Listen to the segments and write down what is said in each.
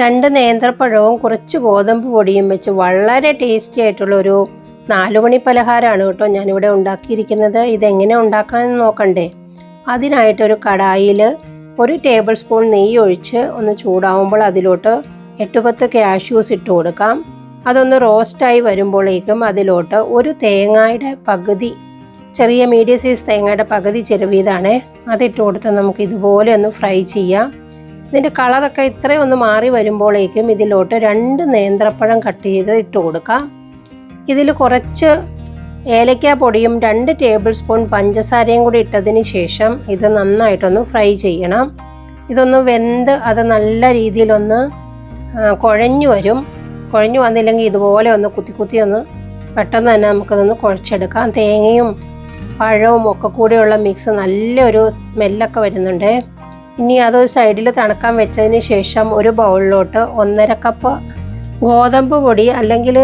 രണ്ട് നേന്ത്രപ്പഴവും കുറച്ച് ഗോതമ്പ് പൊടിയും വെച്ച് വളരെ ടേസ്റ്റി ആയിട്ടുള്ള ഒരു നാലുമണി പലഹാരമാണ് കേട്ടോ ഞാനിവിടെ ഉണ്ടാക്കിയിരിക്കുന്നത്. ഇതെങ്ങനെ ഉണ്ടാക്കണമെന്ന് നോക്കണ്ടേ? അതിനായിട്ടൊരു കടായിൽ ഒരു ടേബിൾ സ്പൂൺ നെയ്യ് ഒഴിച്ച് ഒന്ന് ചൂടാവുമ്പോൾ അതിലോട്ട് എട്ട് പത്ത് കാഷ്യൂസ് ഇട്ട് കൊടുക്കാം. അതൊന്ന് റോസ്റ്റായി വരുമ്പോഴേക്കും അതിലോട്ട് ഒരു തേങ്ങയുടെ പകുതി ചെറിയ മീഡിയം സൈസ് തേങ്ങയുടെ പകുതി ചെറുവീതാണ് അതിട്ട് കൊടുത്ത് നമുക്ക് ഇതുപോലെ ഒന്ന് ഫ്രൈ ചെയ്യാം. ഇതിന്റെ കളറൊക്കെ ഇത്രയും ഒന്ന് മാറി വരുമ്പോഴേക്കും ഇതിലോട്ട് രണ്ട് നേന്ത്രപ്പഴം കട്ട് ചെയ്ത് ഇട്ട് കൊടുക്കാം. ഇതിൽ കുറച്ച് ഏലക്കാ പൊടിയും രണ്ട് ടേബിൾ സ്പൂൺ പഞ്ചസാരയും കൂടി ഇട്ടതിന് ശേഷം ഇത് നന്നായിട്ടൊന്ന് ഫ്രൈ ചെയ്യണം. ഇതൊന്ന് വെന്ത് അത് നല്ല രീതിയിലൊന്ന് കുഴഞ്ഞു വരും. കുഴഞ്ഞു വന്നില്ലെങ്കിൽ ഇതുപോലെ ഒന്ന് കുത്തി കുത്തി ഒന്ന് പെട്ടെന്ന് തന്നെ നമുക്കതൊന്ന് കുഴച്ചെടുക്കാം. തേങ്ങയും പഴവും ഒക്കെ കൂടെയുള്ള മിക്സ് നല്ലൊരു സ്മെല്ലൊക്കെ വരുന്നുണ്ട്. ഇനി അതൊരു സൈഡിൽ തണുക്കാൻ വെച്ചതിന് ശേഷം ഒരു ബൗളിലോട്ട് ഒന്നര കപ്പ് ഗോതമ്പ് പൊടി അല്ലെങ്കിൽ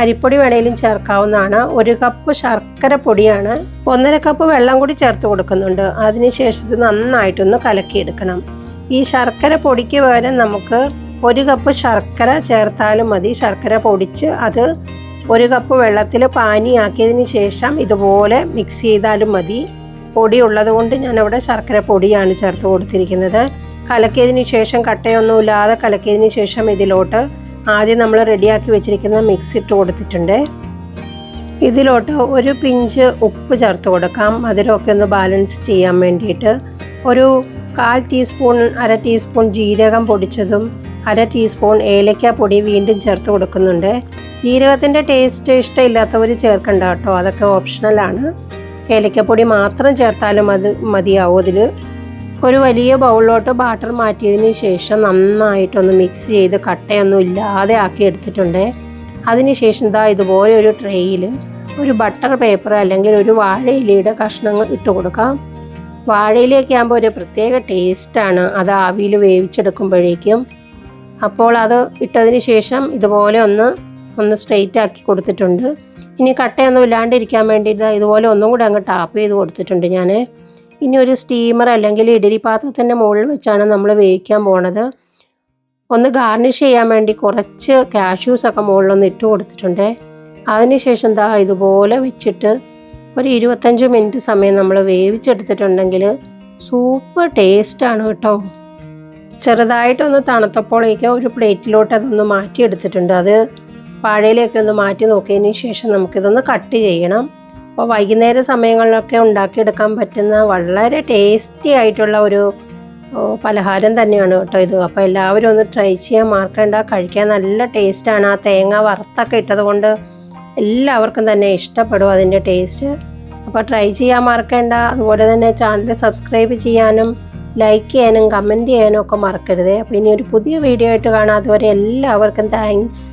അരിപ്പൊടി വേണേലും ചേർക്കാവുന്നതാണ്. ഒരു കപ്പ് ശർക്കര പൊടിയാണ്. ഒന്നര കപ്പ് വെള്ളം കൂടി ചേർത്ത് കൊടുക്കുന്നുണ്ട്. അതിനുശേഷം ഇത് നന്നായിട്ടൊന്ന് കലക്കിയെടുക്കണം. ഈ ശർക്കര പൊടിക്ക് പകരം നമുക്ക് ഒരു കപ്പ് ശർക്കര ചേർത്താലും മതി. ശർക്കര പൊടിച്ച് അത് ഒരു കപ്പ് വെള്ളത്തിൽ പാനിയാക്കിയതിന് ശേഷം ഇതുപോലെ മിക്സ് ചെയ്താലും മതി. പൊടി ഉള്ളത് കൊണ്ട് ഞാനവിടെ ശർക്കര പൊടിയാണ് ചേർത്ത് കൊടുത്തിരിക്കുന്നത്. കലക്കിയതിന് ശേഷം കട്ടയൊന്നുമില്ലാതെ കലക്കിയതിന് ശേഷം ഇതിലോട്ട് ആദ്യം നമ്മൾ റെഡിയാക്കി വെച്ചിരിക്കുന്ന മിക്സ് ഇട്ട് കൊടുത്തിട്ടുണ്ട്. ഇതിലോട്ട് ഒരു പിഞ്ച് ഉപ്പ് ചേർത്ത് കൊടുക്കാം. മധുരമൊക്കെ ഒന്ന് ബാലൻസ് ചെയ്യാൻ വേണ്ടിയിട്ട്. ഒരു കാൽ ടീസ്പൂൺ അര ടീസ്പൂൺ ജീരകം പൊടിച്ചതും അര ടീസ്പൂൺ ഏലക്ക പൊടി വീണ്ടും ചേർത്ത് കൊടുക്കുന്നുണ്ട്. ജീരകത്തിന്റെ ടേസ്റ്റ് ഇഷ്ടമില്ലാത്തവർ ചേർക്കണ്ട കേട്ടോ. അതൊക്കെ ഓപ്ഷണലാണ്. ഏലക്കപ്പൊടി മാത്രം ചേർത്താലും അത് മതിയാവും. അതിൽ ഒരു വലിയ ബൗളിലോട്ട് ബാട്ടർ മാറ്റിയതിന് ശേഷം നന്നായിട്ടൊന്ന് മിക്സ് ചെയ്ത് കട്ടയൊന്നും ഇല്ലാതെ ആക്കി എടുത്തിട്ടുണ്ട്. അതിനുശേഷം ഇതാ ഇതുപോലെ ഒരു ട്രേയിൽ ഒരു ബട്ടർ പേപ്പർ അല്ലെങ്കിൽ ഒരു വാഴയിലയുടെ കഷ്ണങ്ങൾ ഇട്ട് കൊടുക്കാം. വാഴയിലേക്ക് ആകുമ്പോൾ ഒരു പ്രത്യേക ടേസ്റ്റാണ് അത് ആവിയിൽ വേവിച്ചെടുക്കുമ്പോഴേക്കും. അപ്പോൾ അത് ഇട്ടതിന് ശേഷം ഇതുപോലെ ഒന്ന് ഒന്ന് സ്ട്രെയിറ്റ് ആക്കി കൊടുത്തിട്ടുണ്ട്. ഇനി കട്ടയൊന്നും ഇല്ലാണ്ടിരിക്കാൻ വേണ്ടിയിട്ട് ഇതുപോലെ ഒന്നും കൂടെ അങ്ങ് ടാപ്പ് ചെയ്ത് കൊടുത്തിട്ടുണ്ട് ഞാൻ ഇനി ഒരു സ്റ്റീമർ അല്ലെങ്കിൽ ഇഡലി പാത്രത്തിന്റെ മുകളിൽ വെച്ചാണ് നമ്മൾ വേവിക്കാൻ പോണത്. ഒന്ന് ഗാർണിഷ് ചെയ്യാൻ വേണ്ടി കുറച്ച് കാഷ്യൂസ് ഒക്കെ മുകളിലൊന്ന് ഇട്ട് കൊടുത്തിട്ടുണ്ട്. അതിനുശേഷം എന്താ ഇതുപോലെ വെച്ചിട്ട് ഒരു ഇരുപത്തഞ്ച് മിനിറ്റ് സമയം നമ്മൾ വേവിച്ചെടുത്തിട്ടുണ്ടെങ്കിൽ സൂപ്പർ ടേസ്റ്റാണ് കേട്ടോ. ചെറുതായിട്ടൊന്ന് തണുത്തപ്പോഴേക്ക് ഒരു പ്ലേറ്റിലോട്ട് അതൊന്ന് മാറ്റിയെടുത്തിട്ടുണ്ട്. അത് വാഴയിലേക്ക് ഒന്ന് മാറ്റി നോക്കിയതിന് ശേഷം നമുക്കിതൊന്ന് കട്ട് ചെയ്യണം. അപ്പോൾ വൈകുന്നേര സമയങ്ങളിലൊക്കെ ഉണ്ടാക്കിയെടുക്കാൻ പറ്റുന്ന വളരെ ടേസ്റ്റി ആയിട്ടുള്ള ഒരു പലഹാരം തന്നെയാണ് കേട്ടോ ഇത്. അപ്പോൾ എല്ലാവരും ഒന്ന് ട്രൈ ചെയ്യാൻ മറക്കണ്ട കഴിക്കാൻ നല്ല ടേസ്റ്റാണ് ആ തേങ്ങ വറുത്തൊക്കെ ഇട്ടത് കൊണ്ട് എല്ലാവർക്കും തന്നെ ഇഷ്ടപ്പെടും അതിന്റെ ടേസ്റ്റ് അപ്പോൾ ട്രൈ ചെയ്യാൻ മറക്കണ്ട അതുപോലെ തന്നെ ചാനൽ സബ്സ്ക്രൈബ് ചെയ്യാനും ലൈക്ക് ചെയ്യാനും കമന്റ് ചെയ്യാനും ഒക്കെ മറക്കരുത്. അപ്പോൾ ഇനി ഒരു പുതിയ വീഡിയോ ആയിട്ട് കാണാം. അതുവരെ എല്ലാവർക്കും താങ്ക്സ്